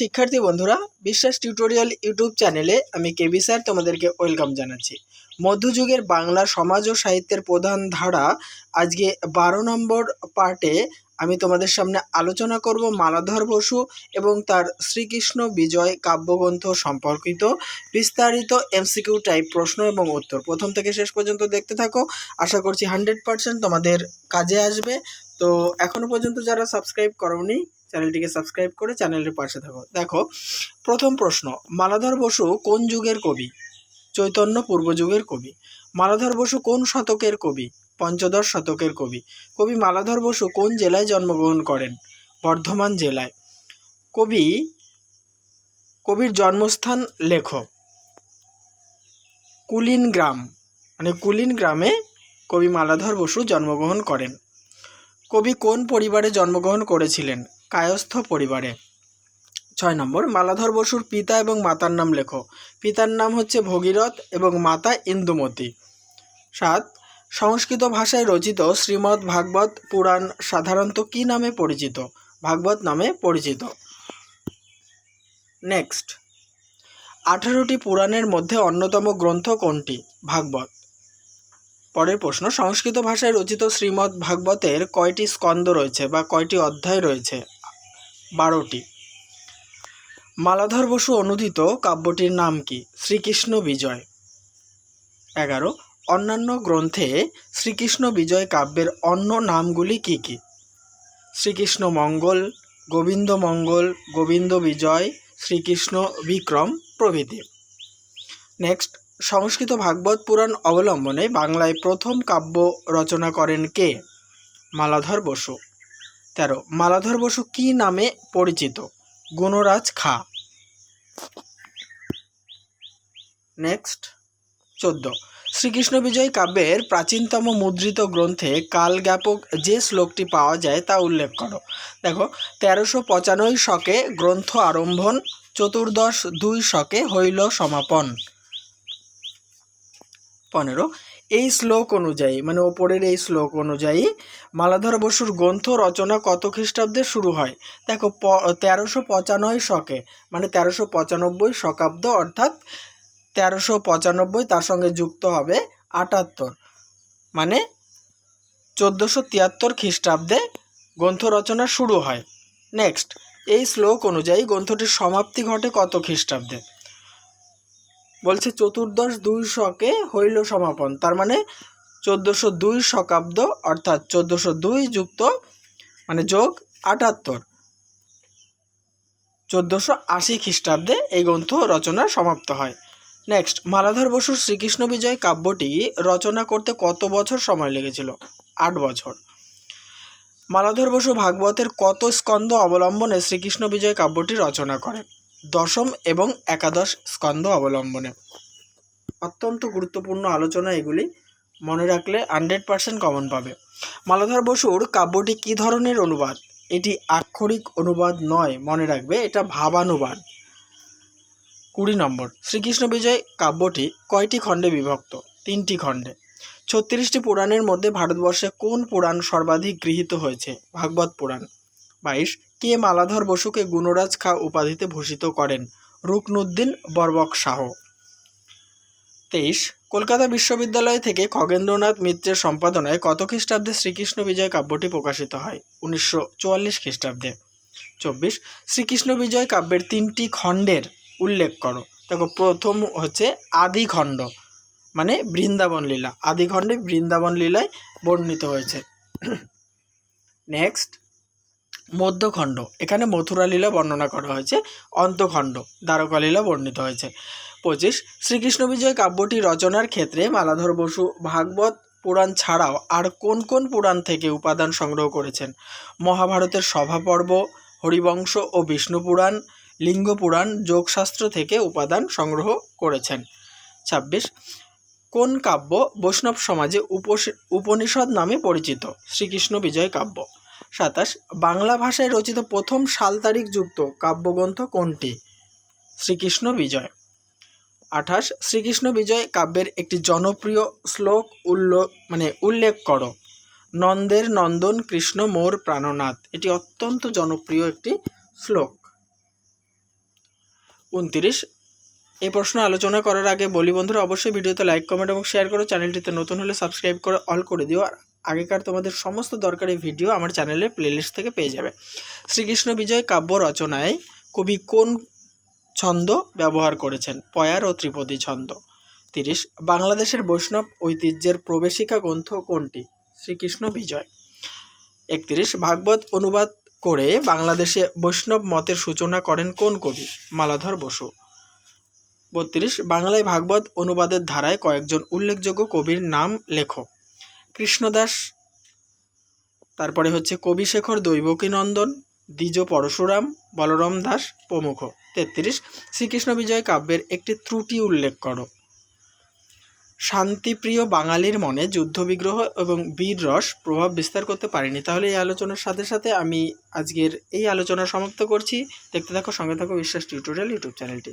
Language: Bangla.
শিক্ষার্থী বন্ধুরা, বিশ্বাস টিউটোরিয়াল ইউটিউব চ্যানেলে আমি কেবি স্যার তোমাদেরকে ওয়েলকাম জানাচ্ছি। মধ্যযুগের বাংলা সমাজ ও সাহিত্যের প্রধান ধারা আজকে বারো নম্বর পার্টে আমি তোমাদের সামনে আলোচনা করব মালাধর বসু এবং তার শ্রীকৃষ্ণ বিজয় কাব্যগ্রন্থ সম্পর্কিত বিস্তারিত এমসিকিউ টাইপ প্রশ্ন এবং উত্তর। প্রথম থেকে শেষ পর্যন্ত দেখতে থাকো। আশা করছি হান্ড্রেড পার্সেন্ট তোমাদের কাজে আসবে। তো এখনও পর্যন্ত যারা সাবস্ক্রাইব করোনি চ্যানেলটিকে সাবস্ক্রাইব করে চ্যানেলের পাশে থাকো। দেখো, প্রথম প্রশ্ন, মালাধর বসু কোন যুগের কবি? চৈতন্য পূর্ব যুগের কবি। মালাধর বসু কোন শতকের কবি? পঞ্চদশ শতকের কবি। কবি মালাধর বসু কোন জেলায় জন্মগ্রহণ করেন? বর্ধমান জেলায়। কবি, কবির জন্মস্থান লেখ। কুলিন গ্রাম। মানে কুলিন গ্রামে কবি মালাধর বসু জন্মগ্রহণ করেন। কবি কোন পরিবারে জন্মগ্রহণ করেছিলেন? কায়স্থ পরিবারে। ছয় নম্বর, মালাধর বসুর পিতা এবং মাতার নাম লেখো। পিতার নাম হচ্ছে ভগীরথ এবং মাতা ইন্দুমতী। সাত, সংস্কৃত ভাষায় রচিত শ্রীমদ্ ভাগবত পুরাণ সাধারণত কি নামে পরিচিত? ভাগবত নামে পরিচিত। নেক্সট, আঠারোটি পুরাণের মধ্যে অন্যতম গ্রন্থ কোনটি? ভাগবত। পরের প্রশ্ন, সংস্কৃত ভাষায় রচিত শ্রীমদ্ ভাগবতের কয়টি স্কন্দ রয়েছে বা কয়টি অধ্যায় রয়েছে? বারোটি। মালাধর বসু অনুদিত কাব্যটির নাম কি? শ্রীকৃষ্ণ বিজয়। এগারো, অন্যান্য গ্রন্থে শ্রীকৃষ্ণ বিজয় কাব্যের অন্য নামগুলি কি কি? শ্রীকৃষ্ণ মঙ্গল, গোবিন্দ মঙ্গল, গোবিন্দ বিজয়, শ্রীকৃষ্ণ বিক্রম প্রভৃতি। নেক্সট, সংস্কৃত ভাগবত পুরাণ অবলম্বনে বাংলায় প্রথম কাব্য রচনা করেন কে? মালাধর বসু। তেরো। মালাধর বসু কি নামে পরিচিত? গুণরাজ খা। নেক্সট। চোদ্দ। শ্রীকৃষ্ণ বিজয় কাব্যের প্রাচীনতম মুদ্রিত গ্রন্থে কাল জ্ঞাপক যে শ্লোকটি পাওয়া যায় তা উল্লেখ করো। দেখো, তেরোশো পঁচানব্বই শকে গ্রন্থ আরম্ভন চতুর্দশ দুই শকে হইল সমাপন। পনেরো। এই শ্লোক অনুযায়ী মানে ওপরের এই শ্লোক অনুযায়ী, মালাধর বসুর গ্রন্থ রচনা কত খ্রিস্টাব্দে শুরু হয়? দেখো, প, তেরোশো পঁচানব্বই শকে মানে তেরোশো পঁচানব্বই শকাব্দ, অর্থাৎ তেরোশো পঁচানব্বই তার সঙ্গে যুক্ত হবে আটাত্তর মানে চোদ্দোশো তিয়াত্তর খ্রিস্টাব্দে গ্রন্থ রচনা শুরু হয়। নেক্সট, এই শ্লোক অনুযায়ী গ্রন্থটির সমাপ্তি ঘটে কত খ্রিস্টাব্দে? বলছে চতুর্দশ দুই শকে হইল সমাপন। তার মানে চোদ্দোশো দুই শকাব্দ অর্থাৎ চোদ্দোশো দুই যুক্ত মানে যোগ আটাত্তর। চোদ্দোশো আশি খ্রিস্টাব্দে এই গ্রন্থ রচনা সমাপ্ত হয়। নেক্সট মালাধর বসুর শ্রীকৃষ্ণ বিজয় কাব্যটি রচনা করতে কত বছর সময় লেগেছিল? আট বছর। মালাধর বসু ভাগবতের কত স্কন্দ অবলম্বনে শ্রীকৃষ্ণ বিজয় কাব্যটি রচনা করেন? দশম এবং একাদশ স্কন্ধ অবলম্বনে। অত্যন্ত গুরুত্বপূর্ণ আলোচনা এগুলি। মনে রাখলে হান্ড্রেড পার্সেন্ট কমন পাবে। মালাধর বসুর কাব্যটি কী ধরনের অনুবাদ? এটি আক্ষরিক অনুবাদ নয়, মনে রাখবে, এটা ভাবানুবাদ। কুড়ি নম্বর, শ্রীকৃষ্ণ বিজয় কাব্যটি কয়টি খণ্ডে বিভক্ত? তিনটি খণ্ডে। ছত্রিশটি পুরাণের মধ্যে ভারতবর্ষে কোন পুরাণ সর্বাধিক গৃহীত হয়েছে? ভাগবত পুরাণ। বাইশ কে মালাধর বসুকে গুণরাজ খা উপাধিতে ভূষিত করেন রুকনুদ্দিন বরবক শাহ। তেইশ কলকাতা বিশ্ববিদ্যালয় থেকে খগেন্দ্রনাথ মিত্রের সম্পাদনায় কত খ্রিস্টাব্দে শ্রীকৃষ্ণ বিজয় কাব্যটি প্রকাশিত হয়? উনিশশো চুয়াল্লিশ খ্রিস্টাব্দে। চব্বিশ শ্রীকৃষ্ণ বিজয় কাব্যের তিনটি খণ্ডের উল্লেখ করো। দেখো, প্রথম হচ্ছে আদি খণ্ড মানে বৃন্দাবন লীলা। আদি খণ্ডে বৃন্দাবন লীলায় বর্ণিত হয়েছে। নেক্সট মধ্যখণ্ড। এখানে মথুরা লীলা বর্ণনা করা হয়েছে, অন্তখণ্ড, দ্বারকা লীলা বর্ণিত হয়েছে। পঁচিশ, শ্রীকৃষ্ণ বিজয় কাব্যটি রচনার ক্ষেত্রে মালাধর বসু ভাগবত পুরাণ ছাড়াও আর কোন কোন পুরাণ থেকে উপাদান সংগ্রহ করেছেন? মহাভারতের সভাপর্ব, হরিবংশ ও বিষ্ণু পুরাণ, লিঙ্গ পুরাণ, যোগশাস্ত্র থেকে উপাদান সংগ্রহ করেছেন। ছাব্বিশ, কোন কাব্য বৈষ্ণব সমাজে উপনিষদ নামে পরিচিত? শ্রীকৃষ্ণ বিজয় কাব্য। সাতাশ, বাংলা ভাষায় রচিত প্রথম সাল তারিখ যুক্ত কাব্যগ্রন্থ কোনটি? শ্রীকৃষ্ণ বিজয়। আঠাশ, শ্রীকৃষ্ণ বিজয় কাব্যের একটি জনপ্রিয় শ্লোক উল্লেখ মানে উল্লেখ করো। নন্দের নন্দন কৃষ্ণ মোর প্রাণনাথ। এটি অত্যন্ত জনপ্রিয় একটি শ্লোক। উনত্রিশ এই প্রশ্ন আলোচনা করার আগে বলি বন্ধুরা, অবশ্যই ভিডিওতে লাইক কমেন্ট এবং শেয়ার করো। চ্যানেলটিতে নতুন হলে সাবস্ক্রাইব করে অল করে দিও। আর আগেকার তোমাদের সমস্ত দরকারি ভিডিও আমার চ্যানেলের প্লেলিস্ট থেকে পেয়ে যাবে। শ্রীকৃষ্ণ বিজয় কাব্য রচনায় কবি কোন ছন্দ ব্যবহার করেছেন? পয়ার ও ত্রিপদী ছন্দ। তিরিশ, বাংলাদেশের বৈষ্ণব ঐতিহ্যের প্রবেশিকা গ্রন্থ কোনটি? শ্রীকৃষ্ণ বিজয়। একত্রিশ, ভাগবত অনুবাদ করে বাংলাদেশে বৈষ্ণব মতের সূচনা করেন কোন কবি? মালাধর বসু। বত্রিশ, বাংলায় ভাগবত অনুবাদের ধারায় কয়েকজন উল্লেখযোগ্য কবির নাম লেখো। কৃষ্ণদাস। তারপরে হচ্ছে কবিশেখর দৈবকী নন্দন দ্বিজ পরশুরাম, বলরাম দাস প্রমুখ। তেত্রিশ, শ্রীকৃষ্ণ বিজয় কাব্যের একটি ত্রুটি উল্লেখ করো। শান্তিপ্রিয় বাঙালির মনে যুদ্ধবিগ্রহ এবং বীর রস প্রভাব বিস্তার করতে পারেনি। তাহলে এই আলোচনার সাথে সাথে আমি আজকের এই আলোচনা সমাপ্ত করছি। দেখতে থাকো, সঙ্গে থাকো, বিশ্বাস টিউটোরিয়াল ইউটিউব চ্যানেলটি।